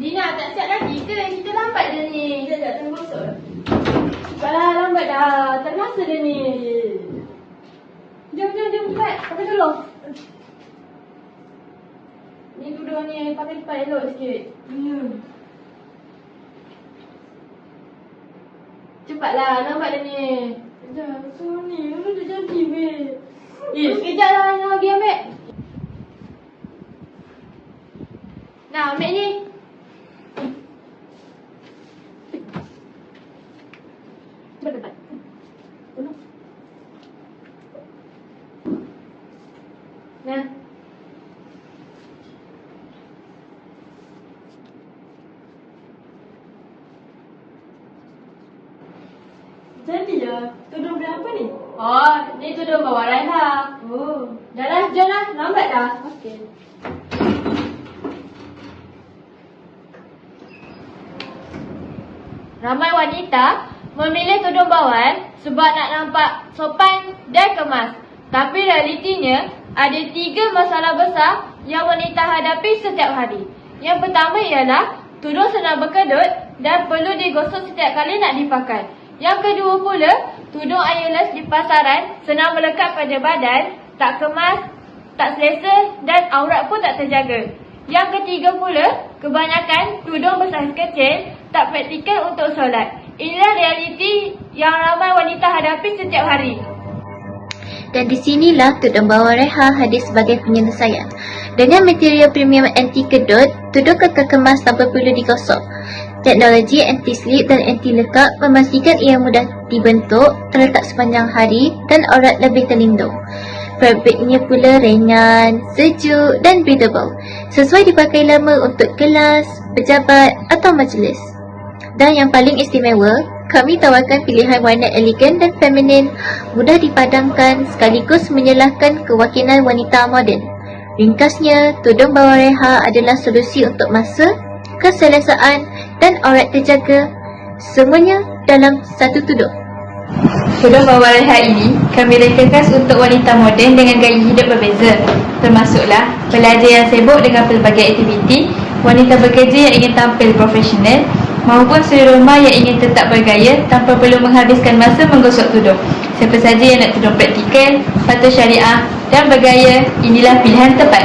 Dina tak siap lagi ke? Kita lambat dah ni. Sekejap, sekejap. Tunggu masuk. Cepatlah, lambat dah. Tak masa dah ni. Jom, jom, jom. Cepat. Pakai dulu. Ni tudung ni pakai cepat elok sikit. Hmm. Cepatlah, lambat dah ni. Sekejap, so ni. Mana dah jadi, weh. Eh, sekejap lah. Yang lagi ambil. Nah, ambil ni. Cepat, cepat. Tolong. Nah. Jadi ya, tudung berapa ni? Oh, ni tudung bawa Raiha. Oh, Dah lah, jom lah. Lambat dah. okey. Ramai wanita memilih tudung bawal sebab nak nampak sopan dan kemas. Tapi realitinya, ada tiga masalah besar yang wanita hadapi setiap hari. Yang pertama ialah, tudung senang berkedut dan perlu digosok setiap kali nak dipakai. Yang kedua pula, tudung eyelashes di pasaran senang melekat pada badan, tak kemas, tak selesa dan aurat pun tak terjaga. Yang ketiga pula, kebanyakan tudung besar kecil tak praktikal untuk solat. Inilah realiti yang ramai wanita hadapi setiap hari. Dan di sinilah tudung bawah reha hadir sebagai penyelesaian. Dengan material premium anti kedut, tudung kekal kemas tanpa perlu digosok. Teknologi anti slip dan anti lekat memastikan ia mudah dibentuk, terletak sepanjang hari dan aurat lebih terlindung. Fabriknya pula ringan, sejuk dan breathable. Sesuai dipakai lama untuk kelas, pejabat atau majlis. Dan yang paling istimewa, kami tawarkan pilihan warna elegan dan feminin, mudah dipadamkan sekaligus menyelahkan kewakilan wanita moden. Ringkasnya, tudung bawah reha adalah solusi untuk masa, keselesaan dan aurat terjaga. Semuanya dalam satu tudung. Tudung bawah rehat ini kami reka khas untuk wanita moden dengan gaya hidup berbeza termasuklah pelajar yang sibuk dengan pelbagai aktiviti, wanita bekerja yang ingin tampil profesional maupun suri rumah yang ingin tetap bergaya tanpa perlu menghabiskan masa menggosok tudung. Siapa saja yang nak tudung praktikal, patuh syariah dan bergaya, inilah pilihan tepat.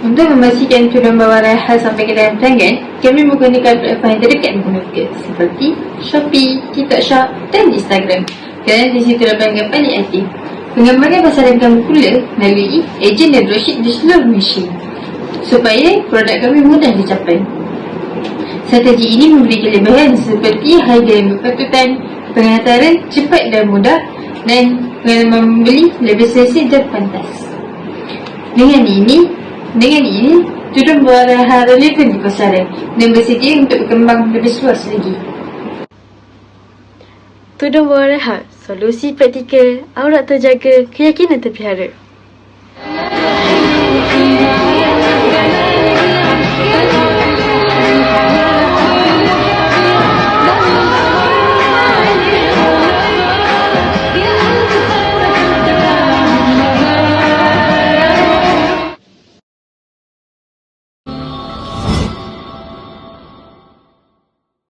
Untuk memastikan tudung bawah rehat sampai ke dalam pelanggan, kami menggunakan platform yang terdekat mereka seperti Shopee, TikTok Shop dan Instagram. Kerana di situ pelanggan paling aktif. Pengembangan pasaran kami pula melalui ejen dan dropship di seluruh Malaysia supaya produk kami mudah dicapai. Strategi ini memberi kelebihan seperti harga berpatutan, penghantaran cepat dan mudah dan pengalaman membeli lebih selesa dan pantas. Dengan ini, dengan ini, turun berada relevan di pasaran dan bersedia untuk berkembang lebih luas lagi. Tudung Bawah Rehat, solusi praktikal, aurat terjaga, keyakinan terpihara.